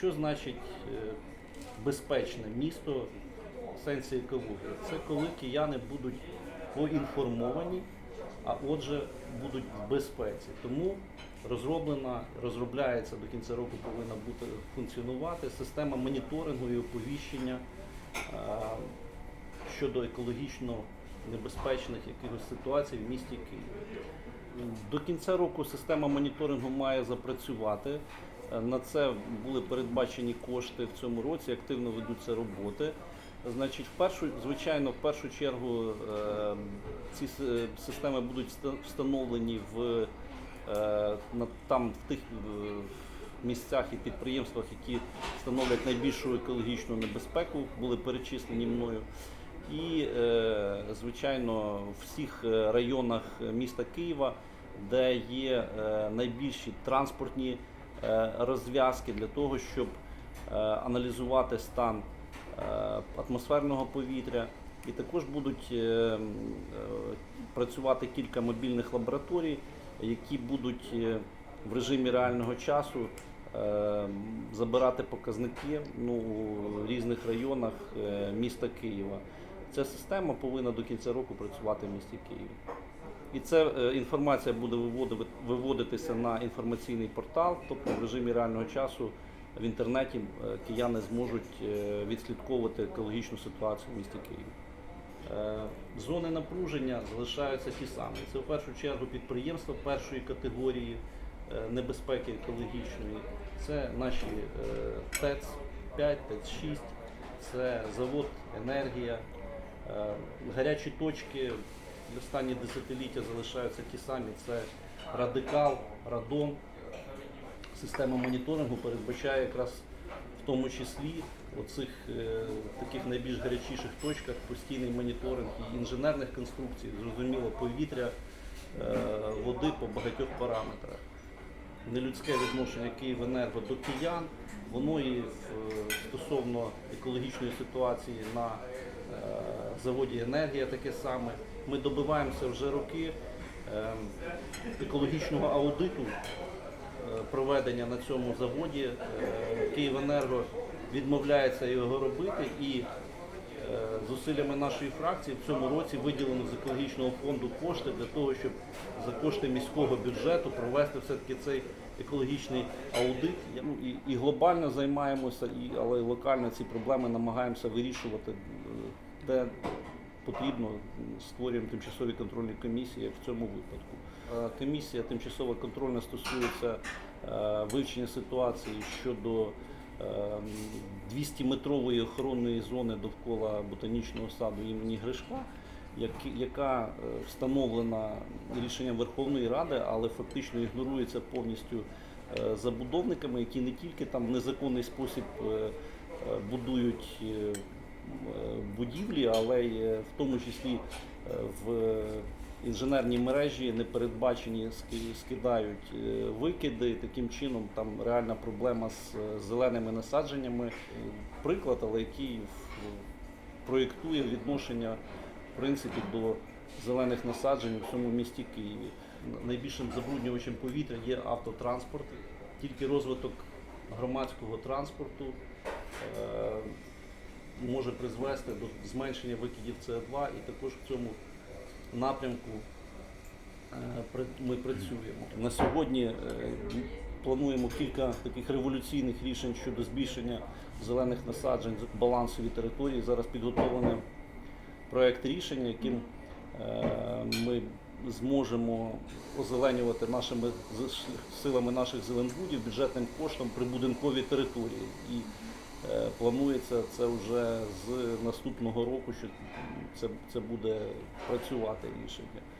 Що значить е, безпечне місто в сенсі екології? Це коли кияни будуть поінформовані, а отже будуть в безпеці. Тому розроблена, розробляється до кінця року повинна бути функціонувати система моніторингу і оповіщення е, щодо екологічно небезпечних якихось ситуацій в місті Києві. До кінця року система моніторингу має запрацювати. На це були передбачені кошти в цьому році, активно ведуться роботи. Значить, в першу, звичайно, в першу чергу е, ці системи будуть встановлені в, е, там, в тих е, місцях і підприємствах, які становлять найбільшу екологічну небезпеку, були перечислені мною. І, е, звичайно, в всіх районах міста Києва, де є найбільші транспортні розв'язки для того, щоб е, аналізувати стан е, атмосферного повітря. І також будуть е, е, працювати кілька мобільних лабораторій, які будуть е, в режимі реального часу е, забирати показники ну, у різних районах е, міста Києва. Ця система повинна до кінця року працювати в місті Києві. І ця е, інформація буде виводи- виводитися на інформаційний портал, тобто в режимі реального часу в інтернеті е, кияни зможуть е, відслідковувати екологічну ситуацію в місті Києві. Зони напруження залишаються ті самі. Це в першу чергу підприємства першої категорії небезпеки екологічної. Це наші ТЕЦ 5, ТЕЦ 6, це завод енергія. Гарячі точки в останні десятиліття залишаються ті самі. Це радикал, радон. Система моніторингу передбачає якраз в тому числі у цих е, таких найбільш гарячіших точках постійний моніторинг і інженерних конструкцій, зрозуміло, повітря, е, води по багатьох параметрах. Нелюдське відношення Київенерго до киян, воно і в- стосовно екологічної ситуації на е, заводі енергія таке саме. Ми добиваємося вже роки е, екологічного аудиту е, проведення на цьому заводі. Е, Київенерго відмовляється його робити і е, зусиллями нашої фракції в цьому році виділено з екологічного фонду кошти для того, щоб за кошти міського бюджету провести все-таки цей екологічний аудит. Ну, І, і глобально займаємося, і, але й локально ці проблеми намагаємося вирішувати, е, де потрібно, створюємо тимчасові контрольні комісії, в цьому випадку. Е, Комісія тимчасова контрольна стосується е, вивчення ситуації щодо 200-метрової охоронної зони довкола ботанічного саду імені Гришка, яка е, встановлена рішенням Верховної Ради, але фактично ігнорується повністю е, забудовниками, які не тільки там в незаконний спосіб е, е, будують е, е, будівлі, але й е, в тому числі е, в інженерні мережі не передбачені скидають е, викиди. Таким чином там реальна проблема з е, зеленими насадженнями. Е, Приклад, але який проєктує відношення в принципі до зелених насаджень у всьому місті Києві. Найбільшим забруднювачем повітря є автотранспорт. Тільки розвиток громадського транспорту е, може призвести до зменшення викидів СО2 і також в цьому напрямку е, ми працюємо. На сьогодні е, плануємо кілька таких революційних рішень щодо збільшення зелених насаджень, балансові території. Зараз підготовлений проект рішення, яким е, ми зможемо озеленювати нашими силами наших зеленбудів бюджетним коштом прибудинкові території. І планується це вже з наступного року, що це, це буде працювати рішення.